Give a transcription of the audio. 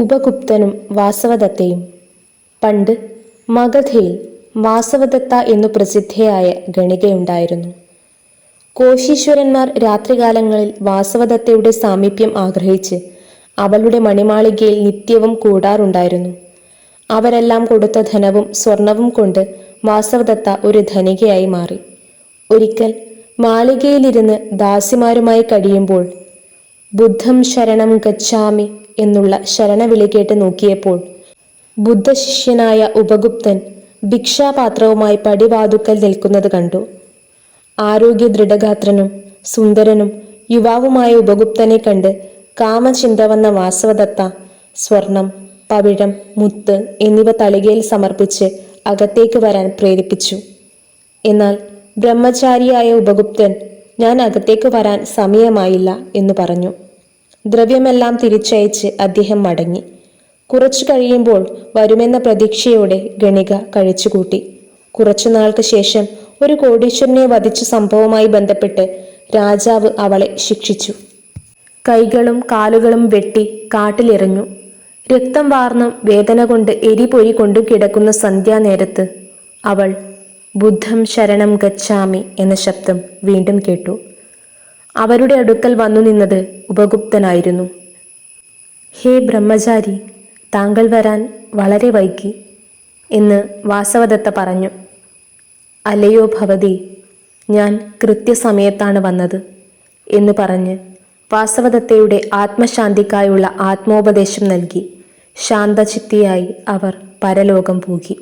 ഉപഗുപ്തനും വാസവദത്തയും. പണ്ട് മഗധയിൽ വാസവദത്ത എന്നു പ്രസിദ്ധയായ ഗണികയുണ്ടായിരുന്നു. കോശീശ്വരന്മാർ രാത്രികാലങ്ങളിൽ വാസവദത്തയുടെ സാമീപ്യം ആഗ്രഹിച്ച് അവളുടെ മണിമാളികയിൽ നിത്യവും കൂടാറുണ്ടായിരുന്നു. അവരെല്ലാം കൊടുത്ത ധനവും സ്വർണവും കൊണ്ട് വാസവദത്ത ഒരു ധനികയായി മാറി. ഒരിക്കൽ മാളികയിലിരുന്ന് ദാസിമാരുമായി കഴിയുമ്പോൾ ബുദ്ധം ശരണം ഗച്ഛാമി എന്നുള്ള ശരണവിളി കേട്ട് നോക്കിയപ്പോൾ ബുദ്ധശിഷ്യനായ ഉപഗുപ്തൻ ഭിക്ഷാപാത്രവുമായി പടിവാതുക്കൽ നിൽക്കുന്നത് കണ്ടു. ആരോഗ്യ ദൃഢഗാത്രനും സുന്ദരനും യുവാവുമായ ഉപഗുപ്തനെ കണ്ട് കാമചിന്ത വന്ന വാസവദത്ത സ്വർണം പവിഴം മുത്ത് എന്നിവ തളികയിൽ സമർപ്പിച്ച് അകത്തേക്ക് വരാൻ പ്രേരിപ്പിച്ചു. എന്നാൽ ബ്രഹ്മചാരിയായ ഉപഗുപ്തൻ ഞാൻ അകത്തേക്ക് വരാൻ സമയമായില്ല എന്ന് പറഞ്ഞു. ദ്രവ്യമെല്ലാം തിരിച്ചയച്ച് അദ്ദേഹം മടങ്ങി. കുറച്ചു കഴിയുമ്പോൾ വരുമെന്ന പ്രതീക്ഷയോടെ ഗണിക കഴിച്ചുകൂട്ടി. കുറച്ചുനാൾക്ക് ശേഷം ഒരു കോടീശ്വരനെ വധിച്ച സംഭവവുമായി ബന്ധപ്പെട്ട് രാജാവ് അവളെ ശിക്ഷിച്ചു. കൈകളും കാലുകളും വെട്ടി കാട്ടിലെറിഞ്ഞു. രക്തം വാർന്നും വേദന കൊണ്ട് എരിപൊരി കൊണ്ടു കിടക്കുന്ന സന്ധ്യാനേരത്ത് അവൾ ബുദ്ധം ശരണം ഗച്ഛാമി എന്ന ശബ്ദം വീണ്ടും കേട്ടു. അവരുടെ അടുക്കൽ വന്നു നിന്നത് ഉപഗുപ്തനായിരുന്നു. ഹേ ബ്രഹ്മചാരി താങ്കൾ വരാൻ വളരെ വൈകി എന്ന് വാസവദത്ത പറഞ്ഞു. അലയോ ഭവതി ഞാൻ കൃത്യസമയത്താണ് വന്നത് എന്ന് പറഞ്ഞ് വാസവദത്തയുടെ ആത്മശാന്തിക്കായുള്ള ആത്മോപദേശം നൽകി ശാന്തചിത്തിയായി അവർ പരലോകം പൂകി